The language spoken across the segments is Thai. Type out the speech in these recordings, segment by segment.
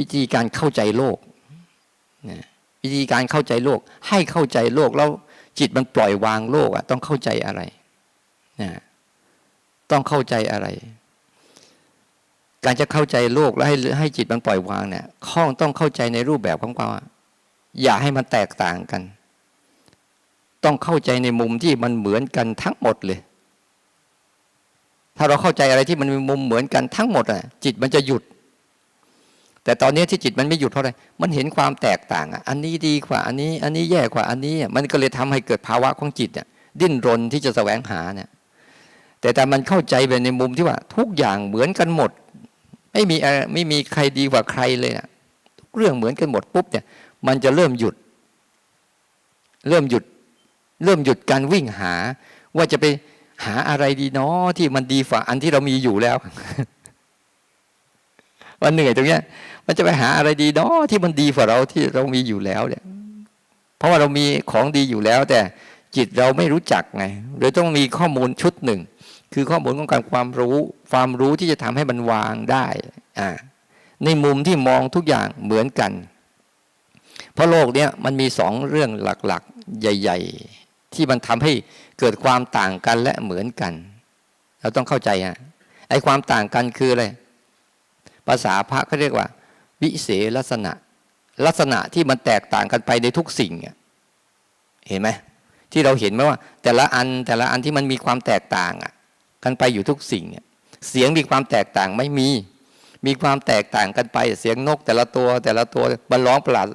วิธีการเข้าใจโลกนะวิธีการเข้าใจโลก ให้เข้าใจโลกแล้วจิตมันปล่อยวางโลกอะต้องเข้าใจอะไรนะต้องเข้าใจอะไร การจะเข้าใจโลกแล้วให้ให้จิตมันปล่อยวางเนี่ยข้องต้องเข้าใจในรูปแบบของความว่าอย่าให้มันแตกต่างกัน ต้องเข้าใจในมุมที่มันเหมือนกันทั้งหมดเลย ถ้าเราเข้าใจอะไรที่มันมีมุมเหมือนกันทั้งหมดอะ จิตมันจะหยุด แต่ตอนนี้ที่จิตมันไม่หยุดเพราะอะไร มันเห็นความแตกต่างอะ อันนี้ดีกว่า อันนี้ อันนี้แย่กว่า อันนี้ มันก็เลยทำให้เกิดภาวะของจิตอะดิ้นรนที่จะแสวงหาเนี่ย แต่แต่มันเข้าใจไปในมุมที่ว่า ทุกอย่างเหมือนกันหมด ไม่มีไรไม่มีใครดีกว่าใครเลยนะทุกเรื่องเหมือนกันหมดปุ๊บเนี่ย มันจะเริ่มหยุด เริ่มหยุด เริ่มหยุดการวิ่งหา ว่าจะไปหาอะไรดีเนาะที่มันดีกว่าอันที่เรามีอยู่แล้ว วันเหนื่อยตรงเนี้ย มันจะไปหาอะไรดีเนาะที่มันดีกว่าเราที่เรามีอยู่แล้วเนี่ย เพราะว่าเรามีของดีอยู่แล้ว แต่จิตเราไม่รู้จักไงเลยต้องมีข้อมูลชุดหนึ่ง คือข้อมูลของการความรู้ ความรู้ที่จะทำให้มันวางได้อ่าในมุมที่มองทุกอย่างเหมือนกัน เพราะโลกเนี้ยมันมีสองเรื่องหลักๆ ใหญ่ ๆ ที่มันทำให้เกิดความต่างกันและเหมือนกัน เราต้องเข้าใจอะไอ้ความต่างกันคืออะไร ภาษาพระเขาเรียกว่า วิเศษลักษณะ ลักษณะที่มันแตกต่างกันไปในทุกสิ่งเห็นไหมที่เราเห็นไหมว่า แต่ละอันแต่ละอันที่มันมีความแตกต่างอะ กันไปอยู่ทุกสิ่งเนี่ยเสียงมีความแตกต่างไม่มี มีความแตกต่างกันไป เสียงนกแต่ละตัวแต่ละตัวมันร้องประหลาด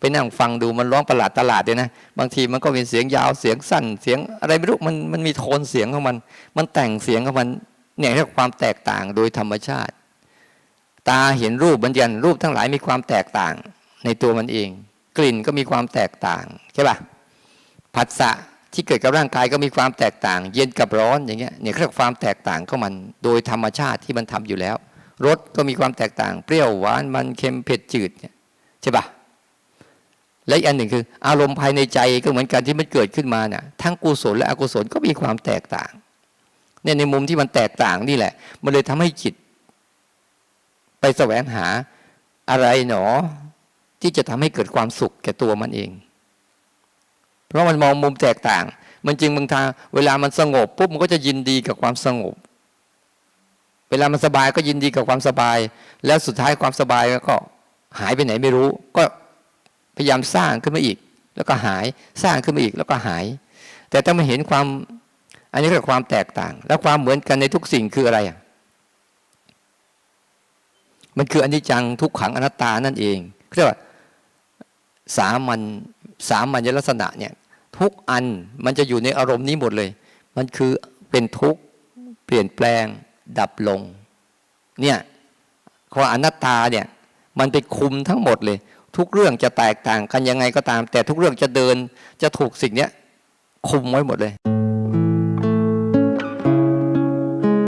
ไปนั่งฟังดูมันร้องประหลาดตลาดเลยนะบางทีมันก็เป็นเสียงยาวเสียงสั้นเสียงอะไรไม่รู้มันมันมีโทนเสียงของมัน มันแต่งเสียงของมันเนี่ยเรียกความแตกต่างโดยธรรมชาติ ตาเห็นรูปบัญญัติรูปทั้งหลายมีความแตกต่าง ในตัวมันเอง กลิ่นก็มีความแตกต่างใช่ป่ะผัสสะที่เกิดกับร่างกายก็มีความแตกต่าง เย็นกับร้อนอย่างเงี้ยเนี่ยเรียกความแตกต่างของมันโดยธรรมชาติที่มันทำอยู่แล้วรสก็มีความแตกต่าง เปรี้ยวหวานมันเค็มเผ็ดจืดเนี่ยใช่ป่ะและอีกอันหนึ่งคือ อารมณ์ภายในใจก็เหมือนกันที่มันเกิดขึ้นมาเนี่ยทั้งกุศลและอกุศลก็มีความแตกต่างเนี่ยในมุมที่มันแตกต่างนี่แหละ มันเลยทำให้จิต ไปแสวงหาอะไรหนอ ที่จะทำให้เกิดความสุขแก่ตัวมันเอง เพราะมันมองมุมแตกต่าง มันจึงบางทางเวลามันสงบปุ๊บมันก็จะยินดีกับความสงบ เวลามันสบายก็ยินดีกับความสบาย แล้วสุดท้ายความสบายก็หายไปไหนไม่รู้ ก็พยายามสร้างขึ้นมาอีก แล้วก็หายสร้างขึ้นมาอีกแล้วก็หาย แต่ถ้ามาเห็นความอันนี้เรียกความแตกต่าง แล้วความเหมือนกันในทุกสิ่งคืออะไรอะ มันคืออนิจจังทุกขังอนัตตานั่นเองเรียกว่าสามัญสามัญลักษณะเนี่ยทุกอันมันจะอยู่ในอารมณ์นี้หมดเลย มันคือเป็นทุกข์เปลี่ยนแปลงดับลง เนี่ยควาอนัตตาเนี่ยมันไปคุมทั้งหมดเลย ทุกเรื่องจะแตกต่างกันยังไงก็ตาม แต่ทุกเรื่องจะเดินจะถูกสิ่งเนี้ยคุมไว้หมดเลย